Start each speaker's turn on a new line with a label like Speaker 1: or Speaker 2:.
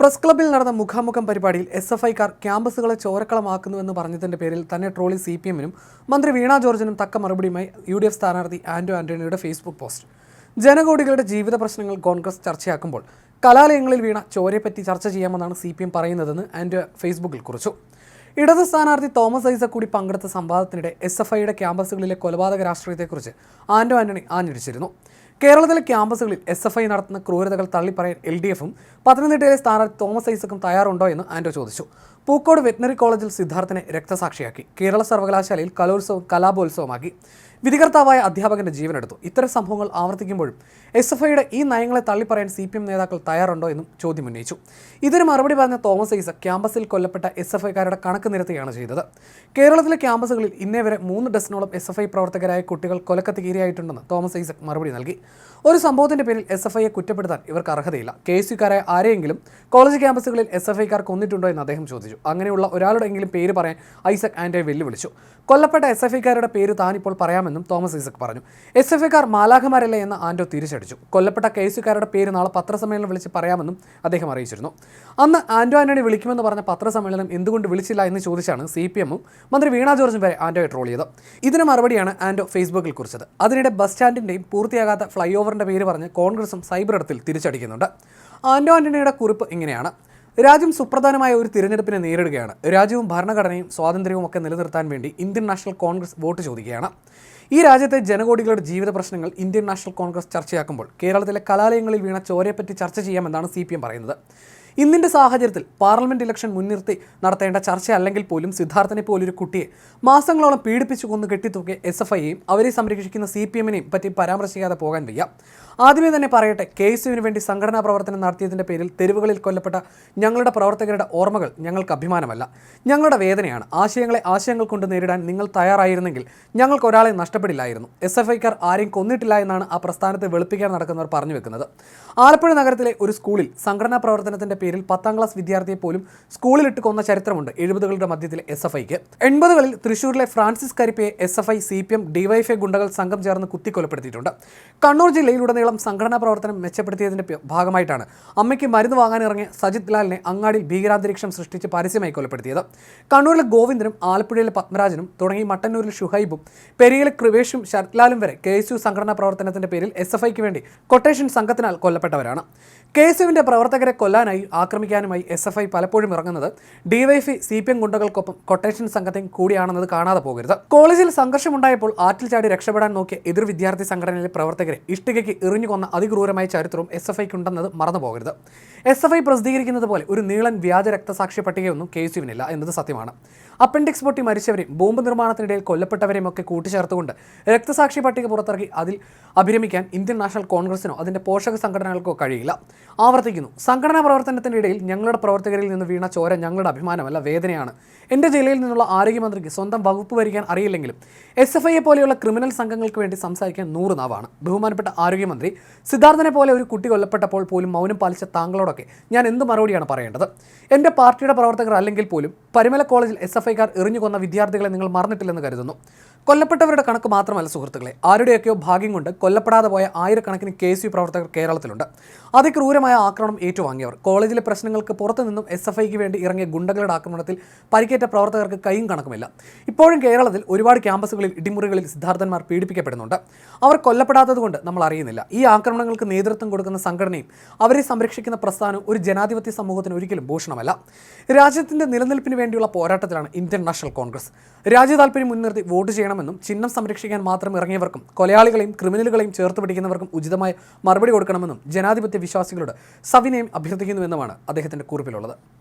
Speaker 1: Press ക്ലബ്ബിൽ നടന്ന മുഖാമുഖം പരിപാടിയിൽ എസ് എഫ് ഐക്കാർ ക്യാമ്പസുകളെ ചോരക്കളമാക്കുന്നുവെന്ന് പറഞ്ഞതിന്റെ പേരിൽ തന്നെ ട്രോളി സി പി എമ്മിനും മന്ത്രി വീണ ജോർജിനും തക്ക മറുപടിയുമായി യു ഡി എഫ് സ്ഥാനാർത്ഥി ആന്റോ ആന്റണിയുടെ ഫേസ്ബുക്ക് പോസ്റ്റ്. ജനകോടികളുടെ ജീവിത പ്രശ്നങ്ങൾ കോൺഗ്രസ് ചർച്ചയാക്കുമ്പോൾ കലാലയങ്ങളിൽ വീണ ചോരയെപ്പറ്റി ചർച്ച ചെയ്യാമെന്നാണ് സി പി എം പറയുന്നതെന്ന് ആന്റോ ഫേസ്ബുക്കിൽ കുറിച്ചു. ഇടത് സ്ഥാനാർത്ഥി തോമസ് ഐസക് കൂടി പങ്കെടുത്ത സംവാദത്തിനിടെ എസ് എഫ് ഐയുടെ ക്യാമ്പസുകളിലെ കൊലപാതക രാഷ്ട്രീയത്തെക്കുറിച്ച് ആന്റോ ആന്റണി ആഞ്ഞടിച്ചിരുന്നു. കേരളത്തിലെ ക്യാമ്പസുകളിൽ എസ് എഫ് ഐ നടത്തുന്ന ക്രൂരതകൾ തള്ളിപ്പറയാൻ എൽ ഡി എഫും പത്തനംതിട്ടയിലെ സ്ഥാനാർത്ഥി തോമസ് ഐസക്കും തയ്യാറുണ്ടോ എന്ന് ആന്റോ ചോദിച്ചു. പൂക്കോട് വെറ്റിനറി കോളേജിൽ സിദ്ധാർത്ഥനെ രക്തസാക്ഷിയാക്കി. കേരള സർവകലാശാലയിൽ കലോത്സവം കലാപോത്സവമാക്കി. വിധികർത്താവായ അധ്യാപകന്റെ ജീവനെടുത്തു. ഇത്തരം സംഭവങ്ങൾ ആവർത്തിക്കുമ്പോഴും എസ് എഫ് ഐയുടെ ഈ നയങ്ങളെ തള്ളിപ്പറയാൻ സി പി എം നേതാക്കൾ തയ്യാറുണ്ടോ എന്നും ചോദ്യം ഉന്നയിച്ചു. ഇതിന് മറുപടി പറഞ്ഞ തോമസ് ഐസ ക്യാമ്പസിൽ കൊല്ലപ്പെട്ട എസ് എഫ് ഐക്കാരുടെ കണക്ക് നിരത്തുകയാണ് ചെയ്തത്. കേരളത്തിലെ ക്യാമ്പസുകളിൽ ഇന്നേ വരെ മൂന്ന് ഡസനോളം എസ് എഫ് ഐ പ്രവർത്തകരായ കുട്ടികൾ കൊലക്കത്ത് കീരിയായിട്ടുണ്ടെന്ന് തോമസ് ഐസക് മറുപടി നൽകി. ഒരു സംഭവത്തിന്റെ പേരിൽ എസ് എഫ് ഐയെ കുറ്റപ്പെടുത്താൻ ഇവർക്ക് അർഹതയില്ല. കെ എസ് യുക്കാരായ ആരെയെങ്കിലും കോളേജ് ക്യാമ്പസുകളിൽ എസ് എഫ് ഐക്കാർ കൊന്നിട്ടുണ്ടോ എന്ന് അദ്ദേഹം ചോദിച്ചു. അങ്ങനെയുള്ള ഒരാളുടെയെങ്കിലും പേര് പറയാൻ ഐസക് ആന്റോയെ വെല്ലുവിളിച്ചു. കൊല്ലപ്പെട്ട എസ് എഫ് ഐക്കാരുടെ പേര് താനിപ്പോൾ പറയാമെന്നും തോമസ് ഐസക് പറഞ്ഞു. എസ് എഫ് ഐക്കാർ മാലാഖമാരല്ല എന്ന് ആന്റോ തിരിച്ചടിച്ചു. കൊല്ലപ്പെട്ട കേസുകാരുടെ പേര് നാളെ പത്രസമ്മേളനം വിളിച്ച് പറയാമെന്നും അദ്ദേഹം അറിയിച്ചിരുന്നു. അന്ന് ആൻഡോ ആന്റണി വിളിക്കുമെന്ന് പറഞ്ഞ പത്രസമ്മേളനം എന്തുകൊണ്ട് വിളിച്ചില്ല എന്ന് ചോദിച്ചാണ് സി പി എമ്മും മന്ത്രി വീണ ജോർജും വരെ ആൻഡോയെ ട്രോൾ ചെയ്തത്. ഇതിന് മറുപടിയാണ് ആന്റോ ഫേസ്ബുക്കിൽ കുറിച്ചത്. അതിനിടെ ബസ് സ്റ്റാൻഡിന്റെയും പൂർത്തിയാകാത്ത ഫ്ലൈ ഓവറിന്റെ പേര് പറഞ്ഞ് കോൺഗ്രസും സൈബർ ഇടത്തിൽ തിരിച്ചടിക്കുന്നുണ്ട്. ആൻഡോ ആന്റണിയുടെ കുറിപ്പ് ഇങ്ങനെയാണ്. രാജ്യം സുപ്രധാനമായ ഒരു തിരഞ്ഞെടുപ്പിനെ നേരിടുകയാണ്. രാജ്യവും ഭരണഘടനയും സ്വാതന്ത്ര്യവും ഒക്കെ നിലനിർത്താൻ വേണ്ടി ഇന്ത്യൻ നാഷണൽ കോൺഗ്രസ് വോട്ട് ചോദിക്കുകയാണ്. ഈ രാജ്യത്തെ ജനകോടികളുടെ ജീവിത പ്രശ്നങ്ങൾ ഇന്ത്യൻ നാഷണൽ കോൺഗ്രസ് ചർച്ചയാക്കുമ്പോൾ കേരളത്തിലെ കലാലയങ്ങളിൽ വീണ ചോരയെപ്പറ്റി ചർച്ച ചെയ്യാമെന്നാണ് സി പി എം പറയുന്നത്. ഇന്നിന്റെ സാഹചര്യത്തിൽ പാർലമെന്റ് ഇലക്ഷൻ മുൻനിർത്തി നടത്തേണ്ട ചർച്ച അല്ലെങ്കിൽ പോലും സിദ്ധാർത്ഥനെ പോലൊരു കുട്ടിയെ മാസങ്ങളോളം പീഡിപ്പിച്ചു കൊന്നു കെട്ടിത്തൂക്കിയ എസ് എഫ് ഐയെയും അവരെ സംരക്ഷിക്കുന്ന സി പി എമ്മിനെയും പറ്റി പരാമർശിക്കാതെ പോകാൻ വയ്യ. ആദ്യമേ തന്നെ പറയട്ടെ കെ വേണ്ടി സംഘടനാ പ്രവർത്തനം നടത്തിയതിന്റെ പേരിൽ തെരുവുകളിൽ കൊല്ലപ്പെട്ട ഞങ്ങളുടെ പ്രവർത്തകരുടെ ഓർമ്മകൾ ഞങ്ങൾക്ക് അഭിമാനമല്ല. ഞങ്ങളുടെ വേദനയാണ്. ആശയങ്ങളെ ആശയങ്ങൾ കൊണ്ട് നേരിടാൻ നിങ്ങൾ തയ്യാറായിരുന്നെങ്കിൽ ഞങ്ങൾക്ക് ഒരാളെ നഷ്ടപ്പെടില്ലായിരുന്നു. എസ് എഫ് ഐക്കാർ ആരെയും കൊന്നിട്ടില്ല എന്നാണ് ആ പ്രസ്ഥാനത്തെ വെളുപ്പിക്കാൻ നടക്കുന്നവർ പറഞ്ഞു വെക്കുന്നത്. ആലപ്പുഴ നഗരത്തിലെ ഒരു സ്കൂളിൽ സംഘടനാ പ്രവർത്തനത്തിന്റെ പേരിൽ പത്താം ക്ലാസ് വിദ്യാർത്ഥിയെ പോലും സ്കൂളിലിട്ട് കൊന്ന ചരിത്രമുണ്ട്. എഴുപതുകളുടെ മധ്യത്തിൽ എസ് എഫ് ഐക്ക് എൺപതുകളിൽ തൃശൂരിലെ Francis കരിപ്പയെ S F I C P M DYFI ഗുണ്ടകൾ സംഘം ചേർന്ന് കുത്തിക്കൊലപ്പെടുത്തിയിട്ടുണ്ട്. കണ്ണൂർ ജില്ലയിലുടനീളം സംഘടനാ പ്രവർത്തനം മെച്ചപ്പെടുത്തിയതിന്റെ ഭാഗമായിട്ടാണ് അമ്മയ്ക്ക് മരുന്ന് വാങ്ങാനിറങ്ങിയ സജിത് ലാലിനെ അങ്ങാടിയിൽ ഭീകരാന്തരീക്ഷം സൃഷ്ടിച്ച് പരസ്യമായി കൊലപ്പെടുത്തിയത്. കണ്ണൂരിലെ ഗോവിന്ദനും ആലപ്പുഴയിലെ പത്മരാജനും തുടങ്ങി മട്ടന്നൂരിൽ ഷുഹൈബും പെരിയയിലെ കൃവേഷും ശരത്ലാലും വരെ കെ എസ് യു സംഘടനാ പ്രവർത്തനത്തിന്റെ പേരിൽ എസ് എഫ് ഐക്ക് വേണ്ടി കൊട്ടേഷൻ സംഘത്തിനാൽ കൊല്ലപ്പെട്ടവരാണ്. കെ എസ് യുവിന്റെ പ്രവർത്തകരെ കൊല്ലാനായി ആക്രമിക്കാനുമായി എസ് എഫ് ഐ പലപ്പോഴും ഇറങ്ങുന്നത്. ഡിവൈഫി സി പി എം ഗുണ്ടകൾക്കൊപ്പം കൊട്ടേഷൻ സംഘത്തെയും കൂടിയാണെന്നത് കാണാതെ പോകരുത്. കോളേജിൽ സംഘർഷമുണ്ടായപ്പോൾ ആറ്റിൽ ചാടി രക്ഷപ്പെടാൻ നോക്കിയ എതിർ വിദ്യാർത്ഥി സംഘടനയിലെ പ്രവർത്തകരെ ഇഷ്ടികയ്ക്ക് എറിഞ്ഞു കൊന്ന അതിക്രൂരമായ ചരിത്രവും എസ് എഫ് ഐക്കുണ്ടെന്നത് മറന്നു പോകരുത്. എസ് എഫ് ഐ പ്രസിദ്ധീകരിക്കുന്നത് പോലെ ഒരു നീളൻ വ്യാജ രക്തസാക്ഷി പട്ടികയൊന്നും കെ യുവിനില്ല എന്നത് സത്യമാണ്. അപ്പൻഡിക്സ് പൊട്ടി മരിച്ചവരെയും ബോംബ് നിർമ്മാണത്തിനിടയിൽ കൊല്ലപ്പെട്ടവരെയും ഒക്കെ കൂട്ടിച്ചേർത്തുകൊണ്ട് രക്തസാക്ഷി പട്ടിക പുറത്തിറക്കി അതിൽ അഭിരമിക്കാൻ ഇന്ത്യൻ നാഷണൽ കോൺഗ്രസിനോ അതിന്റെ പോഷക സംഘടനകൾക്കോ കഴിയില്ല. ആവർത്തിക്കുന്നു. സംഘടനാ പ്രവർത്തനത്തിന്റെ ഇടയിൽ ഞങ്ങളുടെ പ്രവർത്തകരിൽ നിന്ന് വീണ ചോര ഞങ്ങളുടെ അഭിമാനമല്ല വേദനയാണ്. എന്റെ ജില്ലയിൽ നിന്നുള്ള ആരോഗ്യമന്ത്രിക്ക് സ്വന്തം വകുപ്പ് ഭരിക്കാൻ അറിയില്ലെങ്കിലും എസ് എഫ് ഐയെ പോലെയുള്ള ക്രിമിനൽ സംഘങ്ങൾക്ക് വേണ്ടി സംസാരിക്കാൻ നൂറ് നാവാണ്. ബഹുമാനപ്പെട്ട ആരോഗ്യമന്ത്രി സിദ്ധാർത്ഥനെ പോലെ ഒരു കുട്ടി കൊല്ലപ്പെട്ടപ്പോൾ പോലും മൗനം പാലിച്ച താങ്കളോടൊക്കെ ഞാൻ എന്ത് മറുപടിയാണ് പറയേണ്ടത്? എന്റെ പാർട്ടിയുടെ പ്രവർത്തകർ അല്ലെങ്കിൽ പോലും പരിമല കോളേജിൽ എസ് എഫ് ഐക്കാർ എറിഞ്ഞു കൊന്ന വിദ്യാർത്ഥികളെ നിങ്ങൾ മറന്നിട്ടില്ലെന്ന് കരുതുന്നു. കൊല്ലപ്പെട്ടവരുടെ കണക്ക് മാത്രമല്ല സുഹൃത്തുക്കളെ. ആരുടെയൊക്കെയോ ഭാഗ്യം കൊണ്ട് കൊല്ലപ്പെടാതെ പോയ ആയിരക്കണക്കിന് കെ എസ് യു പ്രവർത്തകർ കേരളത്തിലുണ്ട്. അതിക്രൂരമായ ആക്രമണം ഏറ്റുവാങ്ങിയവർ. കോളേജിലെ പ്രശ്നങ്ങൾക്ക് പുറത്തു നിന്നും എസ് എഫ് ഐക്ക് വേണ്ടി ഇറങ്ങിയ ഗുണ്ടകളുടെ ആക്രമണത്തിൽ പരിക്കേറ്റ പ്രവർത്തകർക്ക് കൈയും കണക്കുമില്ല. ഇപ്പോഴും കേരളത്തിൽ ഒരുപാട് ക്യാമ്പസുകളിൽ ഇടിമുറികളിൽ സിദ്ധാർത്ഥന്മാർ പീഡിപ്പിക്കപ്പെടുന്നുണ്ട്. അവർ കൊല്ലപ്പെടാത്തതുകൊണ്ട് നമ്മൾ അറിയുന്നില്ല. ഈ ആക്രമണങ്ങൾക്ക് നേതൃത്വം കൊടുക്കുന്ന സംഘടനയും അവരെ സംരക്ഷിക്കുന്ന പ്രസ്ഥാനവും ഒരു ജനാധിപത്യ സമൂഹത്തിന് ഒരിക്കലും ഭൂഷണമല്ല. രാജ്യത്തിന്റെ നിലനിൽപ്പിന് വേണ്ടിയുള്ള പോരാട്ടത്തിലാണ് ഇന്ത്യൻ നാഷണൽ കോൺഗ്രസ്. രാജ്യ താല്പര്യം മുൻനിർത്തി വോട്ട് ചെയ്യണമെന്നും ചിഹ്നം സംരക്ഷിക്കാൻ മാത്രം ഇറങ്ങിയവർക്കും കൊലയാളികളെയും ക്രിമിനലുകളെയും ചേർത്ത് പിടിക്കുന്നവർക്കും ഉചിതമായ മറുപടി കൊടുക്കണമെന്നും ജനാധിപത്യ വിശ്വാസികളോട് സവിനയം അഭ്യർത്ഥിക്കുന്നുവെന്നുമാണ് അദ്ദേഹത്തിന്റെ കുറിപ്പിലുള്ളത്